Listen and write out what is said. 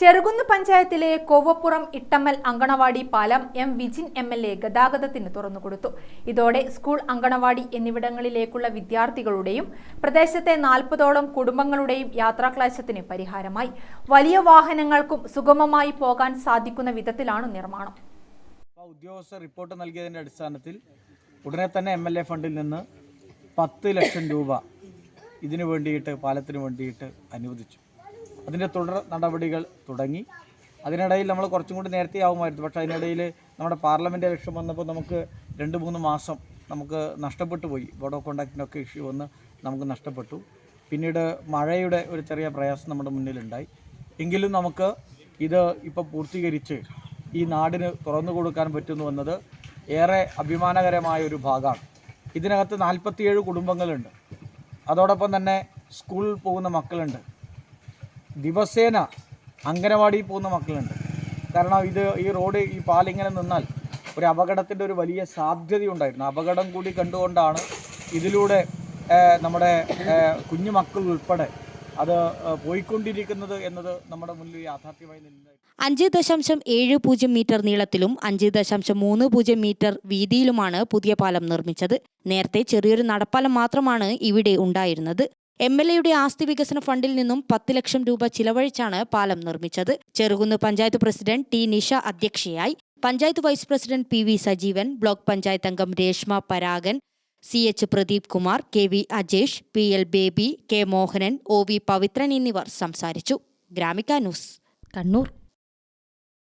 ചെറുകുന്ന് പഞ്ചായത്തിലെ കോവപ്പുറം ഇട്ടമ്മൽ അങ്കണവാടി പാലം M Vijin M L A ഗതാഗതത്തിന് തുറന്നുകൊടുത്തു ഇതോടെ സ്കൂൾ അങ്കണവാടി എന്നിവിടങ്ങളിലേക്കുള്ള വിദ്യാർത്ഥികളുടെയും പ്രദേശത്തെ നാൽപ്പതോളം കുടുംബങ്ങളുടെയും യാത്രാക്ലേശത്തിന് പരിഹാരമായി. വലിയ വാഹനങ്ങൾക്കും സുഗമമായി പോകാൻ സാധിക്കുന്ന വിധത്തിലാണ് നിർമ്മാണം. ഉദ്യോഗസ്ഥർ റിപ്പോർട്ട് നൽകിയതിന്റെ അടിസ്ഥാനത്തിൽ ഉടനെ തന്നെ എം എൽ എ ഫണ്ടിൽ നിന്ന് പത്ത് ലക്ഷം രൂപ ഇതിനു വേണ്ടിയിട്ട് പാലത്തിന് വേണ്ടിയിട്ട് അനുവദിച്ചു. അതിന്റെ തുടർ നടപടികൾ തുടങ്ങി. അതിനിടയിൽ നമ്മൾ കുറച്ചും കൂടി നേരത്തെ ആവുമായിരുന്നു. പക്ഷേ അതിനിടയിൽ നമ്മുടെ പാർലമെന്റ് ഇലക്ഷൻ വന്നപ്പോൾ നമുക്ക് രണ്ട് മൂന്ന് മാസം നമുക്ക് നഷ്ടപ്പെട്ടു പോയി. ബോർഡ് ഓഫ് ഒക്കെ ഇഷ്യൂ വന്ന് നമുക്ക് നഷ്ടപ്പെട്ടു. പിന്നീട് മഴയുടെ ഒരു ചെറിയ പ്രയാസം നമ്മുടെ മുന്നിലുണ്ടായി. എങ്കിലും നമുക്ക് ഇത് ഇപ്പോൾ പൂർത്തീകരിച്ച് ഈ നാടിന് തുറന്നു കൊടുക്കാൻ പറ്റുന്നു എന്നത് ഏറെ അഭിമാനകരമായ ഒരു ഭാഗമാണ്. ഇതിനകത്ത് നാൽപ്പത്തിയേഴ് കുടുംബങ്ങളുണ്ട്. അതോടൊപ്പം തന്നെ സ്കൂളിൽ പോകുന്ന മക്കളുണ്ട്. ദിവസേന അങ്കനവാടിയിൽ പോകുന്ന മക്കളുണ്ട്. കാരണം ഇത് ഈ റോഡ് ഈ പാലിങ്ങനെ നിന്നാൽ ഒരു അപകടത്തിന്റെ ഒരു വലിയ സാധ്യതയുണ്ടായിരുന്നു. അപകടം കൂടി കണ്ടുകൊണ്ടാണ് ഇതിലൂടെ നമ്മുടെ കുഞ്ഞു മക്കൾ ഉൾപ്പെടെ അത് പോയിക്കൊണ്ടിരിക്കുന്നത് എന്നത് നമ്മുടെ മുന്നിൽ യാഥാർത്ഥ്യമായി നിന്നില്ല അഞ്ച് ദശാംശം ഏഴ് പൂജ്യം മീറ്റർ നീളത്തിലും അഞ്ച് ദശാംശം മൂന്ന് പൂജ്യം മീറ്റർ വീതിയിലുമാണ് പുതിയ പാലം നിർമ്മിച്ചത്. നേരത്തെ ചെറിയൊരു നടപ്പാലം മാത്രമാണ് ഇവിടെ ഉണ്ടായിരുന്നത്. എം എൽ എയുടെ ആസ്തി വികസന ഫണ്ടിൽ നിന്നും പത്ത് ലക്ഷം രൂപ ചിലവഴിച്ചാണ് പാലം നിർമ്മിച്ചത്. ചെറുകുന്ന് പഞ്ചായത്ത് പ്രസിഡന്റ് ടി നിഷ അധ്യക്ഷയായി. Panchayat vice president P V Sajeevan block panchayat അംഗം Reshma Paragan C H Pradeep Kumar K V Ajesh P L Baby K Mohanan O V Pavithran എന്നിവർ സംസാരിച്ചു. ഗ്രാമിക ന്യൂസ്. കണ്ണൂർ.